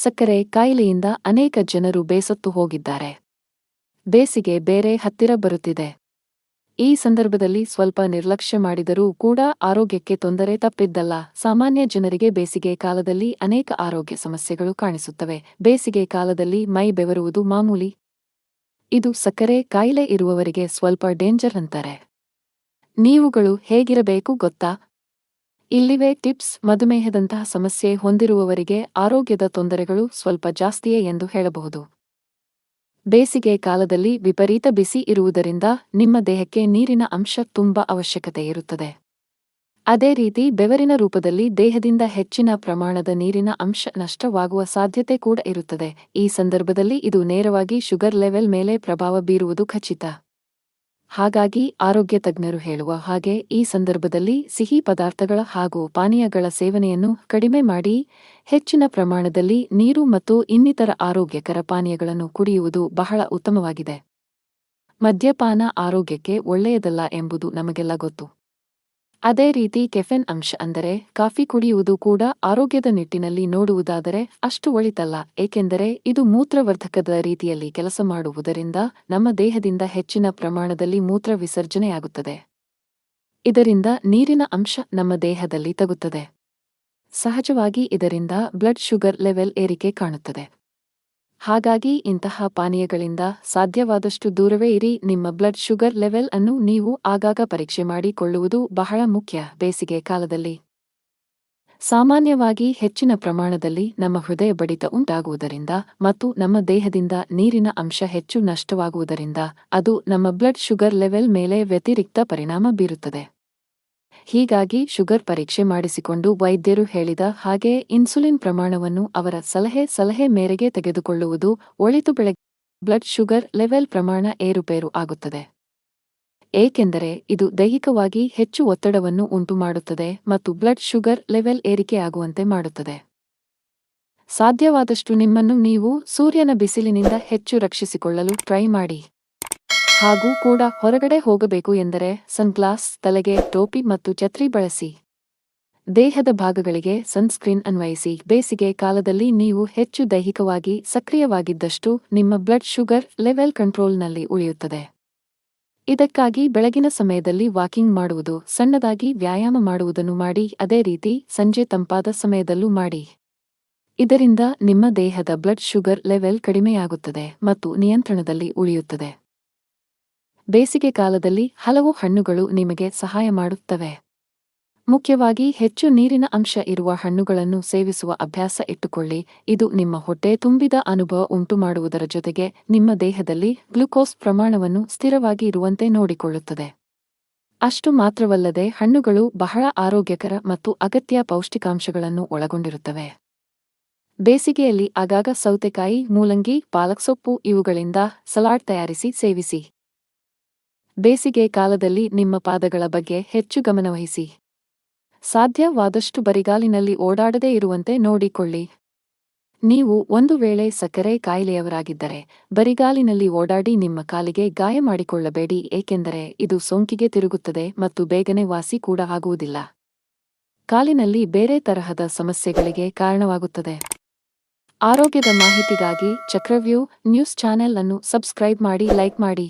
ಸಕ್ಕರೆ ಕಾಯಿಲೆಯಿಂದ ಅನೇಕ ಜನರು ಬೇಸತ್ತು ಹೋಗಿದ್ದಾರೆ. ಬೇಸಿಗೆ ಬೇರೆ ಹತ್ತಿರ ಬರುತ್ತಿದೆ. ಈ ಸಂದರ್ಭದಲ್ಲಿ ಸ್ವಲ್ಪ ನಿರ್ಲಕ್ಷ್ಯ ಮಾಡಿದರೂ ಕೂಡ ಆರೋಗ್ಯಕ್ಕೆ ತೊಂದರೆ ತಪ್ಪಿದ್ದಲ್ಲ. ಸಾಮಾನ್ಯ ಜನರಿಗೆ ಬೇಸಿಗೆ ಕಾಲದಲ್ಲಿ ಅನೇಕ ಆರೋಗ್ಯ ಸಮಸ್ಯೆಗಳು ಕಾಣಿಸುತ್ತವೆ. ಬೇಸಿಗೆ ಕಾಲದಲ್ಲಿ ಮೈ ಬೆವರುವುದು ಮಾಮೂಲಿ. ಇದು ಸಕ್ಕರೆ ಕಾಯಿಲೆ ಇರುವವರಿಗೆ ಸ್ವಲ್ಪ ಡೇಂಜರ್ ಅಂತಾರೆ. ನೀವುಗಳು ಹೇಗಿರಬೇಕು ಗೊತ್ತಾ? ಇಲ್ಲಿವೆ ಟಿಪ್ಸ್ ಮಧುಮೇಹದಂತಹ ಸಮಸ್ಯೆ ಹೊಂದಿರುವವರಿಗೆ ಆರೋಗ್ಯದ ತೊಂದರೆಗಳು ಸ್ವಲ್ಪ ಜಾಸ್ತಿಯೇ ಎಂದು ಹೇಳಬಹುದು. ಬೇಸಿಗೆ ಕಾಲದಲ್ಲಿ ವಿಪರೀತ ಬಿಸಿ ಇರುವುದರಿಂದ ನಿಮ್ಮ ದೇಹಕ್ಕೆ ನೀರಿನ ಅಂಶ ತುಂಬಾ ಅವಶ್ಯಕತೆ ಇರುತ್ತದೆ. ಅದೇ ರೀತಿ ಬೆವರಿನ ರೂಪದಲ್ಲಿ ದೇಹದಿಂದ ಹೆಚ್ಚಿನ ಪ್ರಮಾಣದ ನೀರಿನ ಅಂಶ ನಷ್ಟವಾಗುವ ಸಾಧ್ಯತೆ ಕೂಡ ಇರುತ್ತದೆ. ಈ ಸಂದರ್ಭದಲ್ಲಿ ಇದು ನೇರವಾಗಿ ಶುಗರ್ ಲೆವೆಲ್ ಮೇಲೆ ಪ್ರಭಾವ ಬೀರುವುದು ಖಚಿತ. ಹಾಗಾಗಿ ಆರೋಗ್ಯ ತಜ್ಞರು ಹೇಳುವ ಹಾಗೆ ಈ ಸಂದರ್ಭದಲ್ಲಿ ಸಿಹಿ ಪದಾರ್ಥಗಳ ಹಾಗೂ ಪಾನೀಯಗಳ ಸೇವನೆಯನ್ನು ಕಡಿಮೆ ಮಾಡಿ, ಹೆಚ್ಚಿನ ಪ್ರಮಾಣದಲ್ಲಿ ನೀರು ಮತ್ತು ಇನ್ನಿತರ ಆರೋಗ್ಯಕರ ಪಾನೀಯಗಳನ್ನು ಕುಡಿಯುವುದು ಬಹಳ ಉತ್ತಮವಾಗಿದೆ. ಮದ್ಯಪಾನ ಆರೋಗ್ಯಕ್ಕೆ ಒಳ್ಳೆಯದಲ್ಲ ಎಂಬುದು ನಮಗೆಲ್ಲ ಗೊತ್ತು. ಅದೇ ರೀತಿ ಕೆಫೆನ್ ಅಂಶ ಅಂದರೆ ಕಾಫಿ ಕುಡಿಯುವುದು ಕೂಡ ಆರೋಗ್ಯದ ನಿಟ್ಟಿನಲ್ಲಿ ನೋಡುವುದಾದರೆ ಅಷ್ಟು ಒಳಿತಲ್ಲ, ಏಕೆಂದರೆ ಇದು ಮೂತ್ರವರ್ಧಕದ ರೀತಿಯಲ್ಲಿ ಕೆಲಸ ಮಾಡುವುದರಿಂದ ನಮ್ಮ ದೇಹದಿಂದ ಹೆಚ್ಚಿನ ಪ್ರಮಾಣದಲ್ಲಿ ಮೂತ್ರ ವಿಸರ್ಜನೆಯಾಗುತ್ತದೆ. ಇದರಿಂದ ನೀರಿನ ಅಂಶ ನಮ್ಮ ದೇಹದಲ್ಲಿ ತಗುತ್ತದೆ. ಸಹಜವಾಗಿ ಇದರಿಂದ ಬ್ಲಡ್ ಶುಗರ್ ಲೆವೆಲ್ ಏರಿಕೆ ಕಾಣುತ್ತದೆ. ಹಾಗಾಗಿ ಇಂತಹ ಪಾನೀಯಗಳಿಂದ ಸಾಧ್ಯವಾದಷ್ಟು ದೂರವೇ ಇರಿ, ನಿಮ್ಮ ಬ್ಲಡ್ ಶುಗರ್ ಲೆವೆಲ್ ಅನ್ನು ನೀವು ಆಗಾಗ ಪರೀಕ್ಷೆ ಮಾಡಿಕೊಳ್ಳುವುದು ಬಹಳ ಮುಖ್ಯ ಬೇಸಿಗೆ ಕಾಲದಲ್ಲಿ. ಸಾಮಾನ್ಯವಾಗಿ ಹೆಚ್ಚಿನ ಪ್ರಮಾಣದಲ್ಲಿ ನಮ್ಮ ಹೃದಯ ಬಡಿತ ಉಂಟಾಗುವುದರಿಂದ ಮತ್ತು ನಮ್ಮ ದೇಹದಿಂದ ನೀರಿನ ಅಂಶ ಹೆಚ್ಚು ನಷ್ಟವಾಗುವುದರಿಂದ ಅದು ನಮ್ಮ ಬ್ಲಡ್ ಶುಗರ್ ಲೆವೆಲ್ ಮೇಲೆ ವ್ಯತಿರಿಕ್ತ ಪರಿಣಾಮ ಬೀರುತ್ತದೆ. ಹೀಗಾಗಿ ಶುಗರ್ ಪರೀಕ್ಷೆ ಮಾಡಿಸಿಕೊಂಡು ವೈದ್ಯರು ಹೇಳಿದ ಹಾಗೆ ಇನ್ಸುಲಿನ್ ಪ್ರಮಾಣವನ್ನು ಅವರ ಸಲಹೆ ಸಲಹೆ ಮೇರೆಗೆ ತೆಗೆದುಕೊಳ್ಳುವುದು ಒಳಿತು ಬೆಳಗ್ಗೆ ಬ್ಲಡ್ ಶುಗರ್ ಲೆವೆಲ್ ಪ್ರಮಾಣ ಏರುಪೇರು ಆಗುತ್ತದೆ. ಏಕೆಂದರೆ ಇದು ದೈಹಿಕವಾಗಿ ಹೆಚ್ಚು ಒತ್ತಡವನ್ನು ಉಂಟುಮಾಡುತ್ತದೆ ಮತ್ತು ಬ್ಲಡ್ ಶುಗರ್ ಲೆವೆಲ್ ಏರಿಕೆಯಾಗುವಂತೆ ಮಾಡುತ್ತದೆ. ಸಾಧ್ಯವಾದಷ್ಟು ನಿಮ್ಮನ್ನು ನೀವು ಸೂರ್ಯನ ಬಿಸಿಲಿನಿಂದ ಹೆಚ್ಚು ರಕ್ಷಿಸಿಕೊಳ್ಳಲು ಟ್ರೈ ಮಾಡಿ. ಹಾಗೂ ಕೂಡ ಹೊರಗಡೆ ಹೋಗಬೇಕು ಎಂದರೆ ಸನ್ಗ್ಲಾಸ್, ತಲೆಗೆ ಟೋಪಿ ಮತ್ತು ಛತ್ರಿ ಬಳಸಿ. ದೇಹದ ಭಾಗಗಳಿಗೆ ಸನ್ಸ್ಕ್ರೀನ್ ಅನ್ವಯಿಸಿ. ಬೇಸಿಗೆ ಕಾಲದಲ್ಲಿ ನೀವು ಹೆಚ್ಚು ದೈಹಿಕವಾಗಿ ಸಕ್ರಿಯವಾಗಿದ್ದಷ್ಟು ನಿಮ್ಮ ಬ್ಲಡ್ ಶುಗರ್ ಲೆವೆಲ್ ಕಂಟ್ರೋಲ್ನಲ್ಲಿ ಉಳಿಯುತ್ತದೆ. ಇದಕ್ಕಾಗಿ ಬೆಳಗಿನ ಸಮಯದಲ್ಲಿ ವಾಕಿಂಗ್ ಮಾಡುವುದು, ಸಣ್ಣದಾಗಿ ವ್ಯಾಯಾಮ ಮಾಡುವುದನ್ನು ಮಾಡಿ, ಅದೇ ರೀತಿ ಸಂಜೆ ತಂಪಾದ ಸಮಯದಲ್ಲೂ ಮಾಡಿ. ಇದರಿಂದ ನಿಮ್ಮ ದೇಹದ ಬ್ಲಡ್ ಶುಗರ್ ಲೆವೆಲ್ ಕಡಿಮೆಯಾಗುತ್ತದೆ ಮತ್ತು ನಿಯಂತ್ರಣದಲ್ಲಿ ಉಳಿಯುತ್ತದೆ. ಬೇಸಿಗೆ ಕಾಲದಲ್ಲಿ ಹಲವು ಹಣ್ಣುಗಳು ನಿಮಗೆ ಸಹಾಯ ಮಾಡುತ್ತವೆ. ಮುಖ್ಯವಾಗಿ ಹೆಚ್ಚು ನೀರಿನ ಅಂಶ ಇರುವ ಹಣ್ಣುಗಳನ್ನು ಸೇವಿಸುವ ಅಭ್ಯಾಸ ಇಟ್ಟುಕೊಳ್ಳಿ. ಇದು ನಿಮ್ಮ ಹೊಟ್ಟೆ ತುಂಬಿದ ಅನುಭವ ಉಂಟುಮಾಡುವುದರ ಜೊತೆಗೆ ನಿಮ್ಮ ದೇಹದಲ್ಲಿ ಗ್ಲುಕೋಸ್ ಪ್ರಮಾಣವನ್ನು ಸ್ಥಿರವಾಗಿ ಇರುವಂತೆ ನೋಡಿಕೊಳ್ಳುತ್ತದೆ. ಅಷ್ಟು ಮಾತ್ರವಲ್ಲದೆ ಹಣ್ಣುಗಳು ಬಹಳ ಆರೋಗ್ಯಕರ ಮತ್ತು ಅಗತ್ಯ ಪೌಷ್ಟಿಕಾಂಶಗಳನ್ನು ಒಳಗೊಂಡಿರುತ್ತವೆ. ಬೇಸಿಗೆಯಲ್ಲಿ ಆಗಾಗ ಸೌತೆಕಾಯಿ, ಮೂಲಂಗಿ, ಪಾಲಕ್ ಸೊಪ್ಪು ಇವುಗಳಿಂದ ಸಲಾಡ್ ತಯಾರಿಸಿ ಸೇವಿಸಿ. ಬೇಸಿಗೆ ಕಾಲದಲ್ಲಿ ನಿಮ್ಮ ಪಾದಗಳ ಬಗ್ಗೆ ಹೆಚ್ಚು ಗಮನವಹಿಸಿ. ಸಾಧ್ಯವಾದಷ್ಟು ಬರಿಗಾಲಿನಲ್ಲಿ ಓಡಾಡದೇ ಇರುವಂತೆ ನೋಡಿಕೊಳ್ಳಿ. ನೀವು ಒಂದು ವೇಳೆ ಸಕ್ಕರೆ ಕಾಯಿಲೆಯವರಾಗಿದ್ದರೆ, ಬರಿಗಾಲಿನಲ್ಲಿ ಓಡಾಡಿ ನಿಮ್ಮ ಕಾಲಿಗೆ ಗಾಯ ಮಾಡಿಕೊಳ್ಳಬೇಡಿ, ಏಕೆಂದರೆ ಇದು ಸೋಂಕಿಗೆ ತಿರುಗುತ್ತದೆ ಮತ್ತು ಬೇಗನೆ ವಾಸಿ ಕೂಡ ಆಗುವುದಿಲ್ಲ. ಕಾಲಿನಲ್ಲಿ ಬೇರೆ ತರಹದ ಸಮಸ್ಯೆಗಳಿಗೆ ಕಾರಣವಾಗುತ್ತದೆ. ಆರೋಗ್ಯದ ಮಾಹಿತಿಗಾಗಿ ಚಕ್ರವ್ಯೂ ನ್ಯೂಸ್ ಚಾನೆಲ್ ಅನ್ನು ಸಬ್ಸ್ಕ್ರೈಬ್ ಮಾಡಿ ಲೈಕ್ ಮಾಡಿ.